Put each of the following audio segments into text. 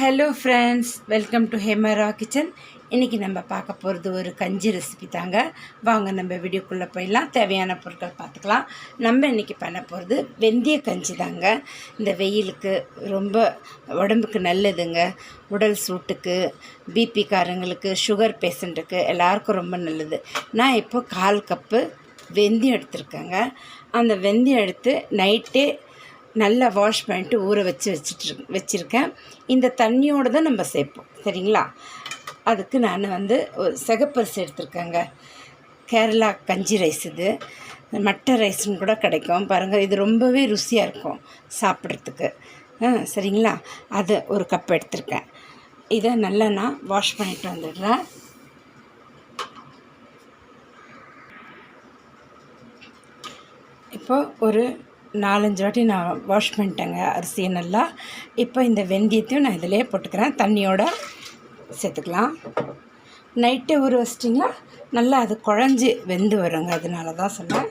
Hello friends welcome to Hemara kitchen இன்றைக்கி நம்ம பார்க்க போகிறது ஒரு கஞ்சி ரெசிபி தாங்க. வாங்க நம்ம வீடியோக்குள்ளே போயிடலாம். தேவையான பொருட்கள் பார்த்துக்கலாம். நம்ம இன்றைக்கி பண்ண போகிறது வெந்தய கஞ்சி தாங்க. இந்த வெயிலுக்கு ரொம்ப உடம்புக்கு நல்லதுங்க. உடல் சூட்டுக்கு பிபிக்காரங்களுக்கு சுகர் பேஷண்ட்டுக்கு எல்லாருக்கும் ரொம்ப நல்லது. நான் இப்போ கால் கப்பு வெந்தயம் எடுத்திருக்கேங்க. அந்த வெந்தயம் எடுத்து நைட்டே நல்லா வாஷ் பண்ணிட்டு ஊற வச்சு வச்சுட்டு வச்சுருக்கேன். இந்த தண்ணியோடு தான் நம்ம சேர்ப்போம். சரிங்களா? அதுக்கு நான் வந்து ஒரு சிகப்பரிசி எடுத்திருக்கேங்க. கேரளா கஞ்சி ரைஸ் இது. மட்டை ரைஸ்னு கூட கிடைக்கும். பாருங்கள் இது ரொம்பவே ருசியாக இருக்கும் சாப்பிட்றதுக்கு. ஆ சரிங்களா? அது ஒரு கப் எடுத்திருக்கேன். இதை நல்லா நான் வாஷ் பண்ணிட்டு வந்துடுறேன். இப்போ ஒரு நாலஞ்சு வாட்டி நான் வாஷ் பண்ணிட்டேங்க அரிசியை நல்லா. இப்போ இந்த வெந்தயத்தையும் நான் இதிலே போட்டுக்கிறேன். தண்ணியோட சேர்த்துக்கலாம். நைட்டே ஊற வச்சிட்டிங்கன்னா நல்லா அது குழஞ்சி வெந்து வருங்க. அதனால தான் சொன்னேன்.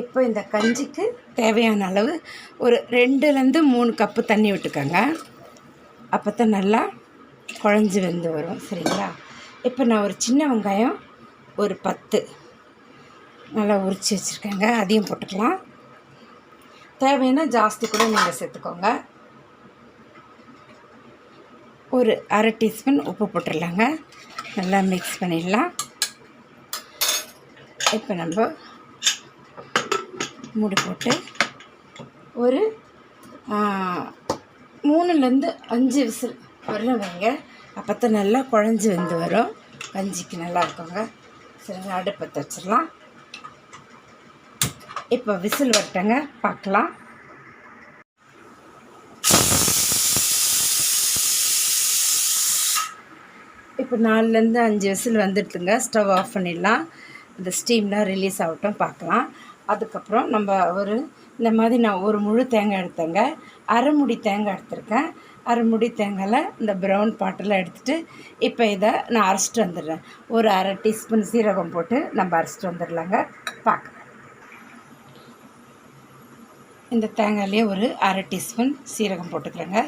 இப்போ இந்த கஞ்சிக்கு தேவையான அளவு ஒரு ரெண்டுலேருந்து மூணு கப்பு தண்ணி விட்டுக்கோங்க. அப்போ தான் நல்லா குழஞ்சி வெந்து வரும். சரிங்களா? இப்போ நான் ஒரு சின்ன வெங்காயம் ஒரு பத்து. நல்லா உரித்து வச்சுருக்கேங்க. அதையும் போட்டுக்கலாம். தேவைன்னா ஜாஸ்தி கூட நீங்கள் சேர்த்துக்கோங்க. ஒரு அரை டீஸ்பூன் உப்பு போட்டுடலாங்க. நல்லா மிக்ஸ் பண்ணிடலாம். இப்போ நம்ம மூடி போட்டு ஒரு மூணுலேருந்து அஞ்சு விசில் வரலாம் வைங்க. அப்போ தான் நல்லா குழஞ்சி வந்து வரும். கஞ்சிக்கு நல்லா இருக்குங்க. சரி அடுப்பத்தை வச்சிடலாம். இப்போ விசில் வரட்டங்க பார்க்கலாம். இப்போ நாலுலேருந்து அஞ்சு விசில் வந்துடுதுங்க. ஸ்டவ் ஆஃப் பண்ணிடலாம். இந்த ஸ்டீம்லாம் ரிலீஸ் ஆகட்டும் பார்க்கலாம். அதுக்கப்புறம் நம்ம ஒரு இந்த மாதிரி நான் ஒரு முழு தேங்காய் எடுத்தேங்க. அரை முடி தேங்காய் எடுத்திருக்கேன். அரை முடி தேங்காயில் இந்த ப்ரௌன் பாட்டெல்லாம் எடுத்துகிட்டு இப்போ இதை நான் அரைச்சிட்டு வந்துடுறேன். ஒரு அரை டீஸ்பூன் சீரகம் போட்டு நம்ம அரைச்சிட்டு வந்துடலாங்க. பார்க்கலாம். இந்த தேங்காயிலே ஒரு அரை டீஸ்பூன் சீரகம் போட்டுக்கிறேங்க.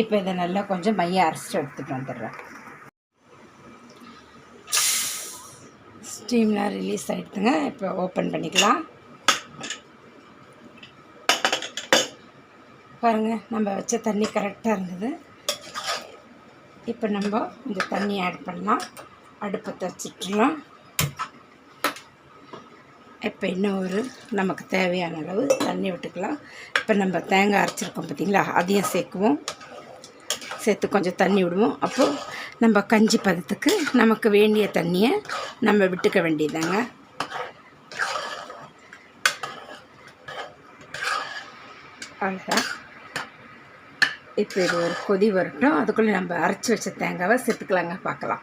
இப்போ இதை நல்லா கொஞ்சம் மையம் அரைச்சிட்டு எடுத்துகிட்டு வந்துடுறேன். ஸ்டீம்லாம் ரிலீஸ் ஆகிடுதுங்க இப்போ ஓப்பன் பண்ணிக்கலாம். பாருங்கள் நம்ம வச்ச தண்ணி கரெக்டாக இருந்தது. இப்போ நம்ம இந்த தண்ணி ஆட் பண்ணலாம். அடுப்பை வச்சுட்டுலாம் இப்போ இன்னும் ஒரு நமக்கு தேவையான அளவு தண்ணி விட்டுக்கலாம். இப்போ நம்ம தேங்காய் அரைச்சிருக்கோம் பார்த்திங்களா? அதையும் சேர்க்குவோம். சேர்த்து கொஞ்சம் தண்ணி விடுவோம். அப்போது நம்ம கஞ்சி பதத்துக்கு நமக்கு வேண்டிய தண்ணியை நம்ம விட்டுக்க வேண்டியதாங்க அவ்வளோதான். இப்போ இது ஒரு கொதி வரட்டும். அதுக்குள்ளே நம்ம அரைச்சி வச்ச தேங்காவை சேர்த்துக்கலாங்க. பார்க்கலாம்.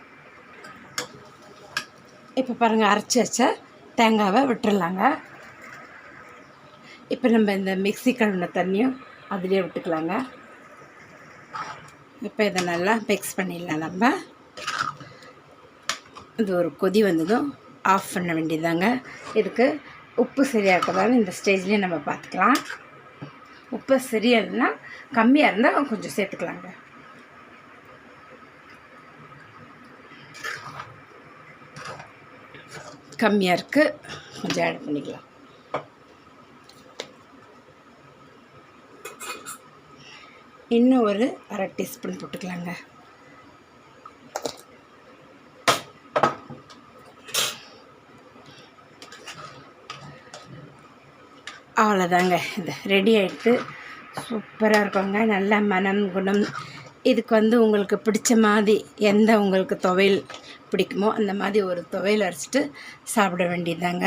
இப்போ பாருங்கள் அரைச்சி வச்ச தேங்காவை விட்டுறலாங்க. இப்போ நம்ம இந்த மிக்சி கழுவின தண்ணியும் அதிலே விட்டுக்கலாங்க. இப்போ இதை நல்லா மிக்ஸ் பண்ணிடலாம் நம்ம. இது ஒரு கொதி வந்ததும் ஆஃப் பண்ண வேண்டியதாங்க இதுக்கு உப்பு சரியாக இருக்கிறதால இந்த ஸ்டேஜ்லேயே நம்ம பார்த்துக்கலாம் உப்பு சரியாக இல்லைன்னா கம்மியாக இருந்தால் கொஞ்சம் சேர்த்துக்கலாங்க. கம்மியாக இருக்குது கொஞ்சம் ஆட் பண்ணிக்கலாம். இன்னும் ஒரு அரை டீஸ்பூன் போட்டுக்கலாங்க. அவ்வளோதாங்க இது ரெடி ஆகிட்டு சூப்பராக இருக்குங்க. நல்ல மனம் குணம். இதுக்கு வந்து உங்களுக்கு பிடிச்ச மாதிரி எந்த உங்களுக்கு துவையல் பிடிக்குமோ அந்த மாதிரி ஒரு துவையல் அரைச்சிட்டு சாப்பிட வேண்டியதாங்க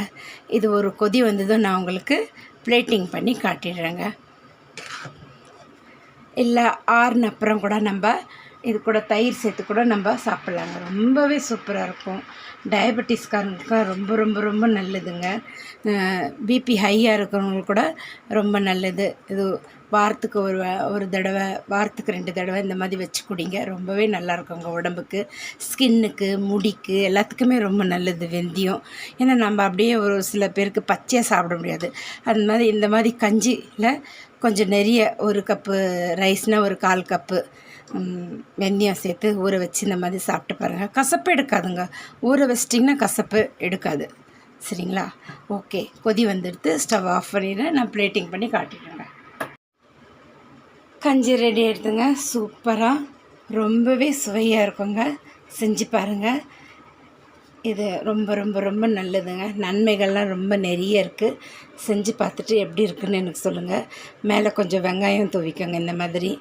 இது ஒரு கொதி வந்ததும் நான் உங்களுக்கு பிளேட்டிங் பண்ணி காட்டிடுறேங்க. இல்லை ஆறுன அப்புறம் கூட நம்ம இது கூட தயிர் சேர்த்து கூட நம்ம சாப்பிட்லாங்க. ரொம்பவே சூப்பராக இருக்கும். டயபெட்டிஸ்காரங்களுக்கு ரொம்ப ரொம்ப ரொம்ப நல்லதுங்க. பிபி ஹையாக இருக்கிறவங்களுக்கு கூட ரொம்ப நல்லது. இது வாரத்துக்கு ஒரு ஒரு தடவை வாரத்துக்கு ரெண்டு தடவை இந்த மாதிரி வச்சு குடிங்க. ரொம்பவே நல்லாயிருக்குங்க உடம்புக்கு. ஸ்கின்னுக்கு முடிக்கு எல்லாத்துக்குமே ரொம்ப நல்லது வெந்தயம். ஏன்னா நம்ம அப்படியே ஒரு சில பேருக்கு பச்சையாக சாப்பிட முடியாது. அந்த மாதிரி இந்த மாதிரி கஞ்சியில் கொஞ்சம் நிறைய ஒரு கப்பு ரைஸ்னால் ஒரு கால் கப்பு வெந்தயம் சேர்த்து ஊற வச்சு இந்த மாதிரி சாப்பிட்டு பாருங்கள் கசப்பு எடுக்காதுங்க. ஊற வச்சிட்டிங்கன்னா கசப்பு எடுக்காது. சரிங்களா? ஓகே. கொதி வந்துடுத்து ஸ்டவ் ஆஃப் பண்ணிடுறேன் நான் பிளேட்டிங் பண்ணி காட்டிடுறேங்க கஞ்சி ரெடி ஆகிடுதுங்க சூப்பராக ரொம்பவே சுவையாக இருக்குங்க. செஞ்சு பாருங்கள் இது ரொம்ப ரொம்ப ரொம்ப நல்லதுங்க. நன்மைகள்லாம் ரொம்ப நிறைய இருக்குது செஞ்சு பார்த்துட்டு எப்படி இருக்குன்னு எனக்கு சொல்லுங்கள் மேலே கொஞ்சம் வெங்காயம் துவிக்கோங்க. இந்த மாதிரி.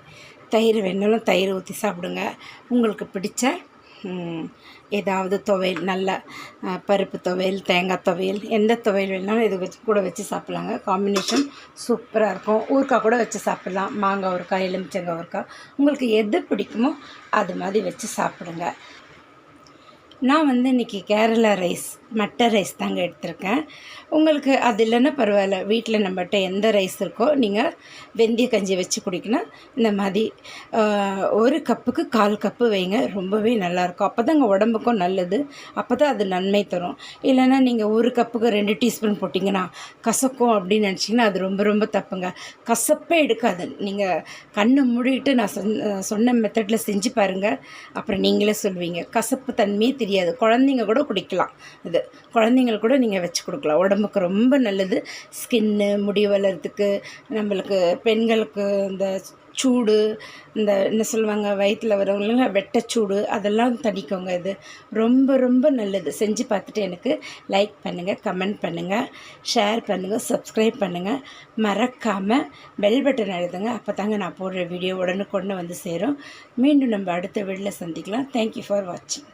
தயிர் வேணாலும் தயிர் ஊற்றி சாப்பிடுங்க. உங்களுக்கு பிடிச்ச ஏதாவது துவையல் நல்ல பருப்பு துவையல் தேங்காய் துவையல் எந்த துவையல் வேணாலும் இது வச்சு கூட வச்சு சாப்பிட்லாங்க. காம்பினேஷன் சூப்பராக இருக்கும். ஊறுகாய் கூட வச்சு சாப்பிட்லாம். மாங்காய் ஊறுகாய் எலுமிச்சங்காய் ஊறுகாய். உங்களுக்கு எது பிடிக்குமோ அது மாதிரி வச்சு சாப்பிடுங்க. நான் வந்து இன்றைக்கி கேரளா ரைஸ் மட்டை ரைஸ் தாங்க எடுத்திருக்கேன். உங்களுக்கு அது இல்லைன்னா பரவாயில்ல வீட்டில் நம்மகிட்ட எந்த ரைஸ் இருக்கோ நீங்கள் வெந்தய கஞ்சி வச்சு குடிக்கணும். இந்த மாதிரி ஒரு கப்புக்கு கால் கப்பு வைங்க ரொம்பவே நல்லாயிருக்கும். அப்போ தாங்க உடம்புக்கும் நல்லது. அப்போ தான் அது நன்மை தரும். இல்லைன்னா நீங்கள் ஒரு கப்புக்கு ரெண்டு டீஸ்பூன் போட்டிங்கன்னா கசக்கும் அப்படின்னு நினச்சிங்கன்னா அது ரொம்ப ரொம்ப தப்புங்க. கசப்பே எடுக்காது. நீங்கள் கண்ணை மூடிட்டு நான் சொன்ன மெத்தடில் செஞ்சு பாருங்கள் அப்புறம் நீங்களே சொல்வீங்க. கசப்பு தன்மையே தெரியாது. குழந்தைங்க கூட குடிக்கலாம். இது குழந்தைங்களுக்கு கூட நீங்கள் வச்சு கொடுக்கலாம். உடம்புக்கு ரொம்ப நல்லது. ஸ்கின்னு முடி வளர்றதுக்கு நம்மளுக்கு பெண்களுக்கு இந்த சூடு இந்த என்ன சொல்லுவாங்க வயிற்றில் வரவங்களும் வெட்டச்சூடு அதெல்லாம் தணிக்கோங்க இது. ரொம்ப ரொம்ப நல்லது. செஞ்சு பார்த்துட்டு எனக்கு லைக் பண்ணுங்கள் கமெண்ட் பண்ணுங்கள் ஷேர் பண்ணுங்கள் சப்ஸ்கிரைப் பண்ணுங்கள் மறக்காமல் பெல் பட்டன் எழுதுங்க அப்போ தாங்க நான் போடுற வீடியோ உடனுக்குடனே வந்து சேரும். மீண்டும் நம்ம அடுத்த வீடியோவில் சந்திக்கலாம். தேங்க்யூ ஃபார் வாட்சிங்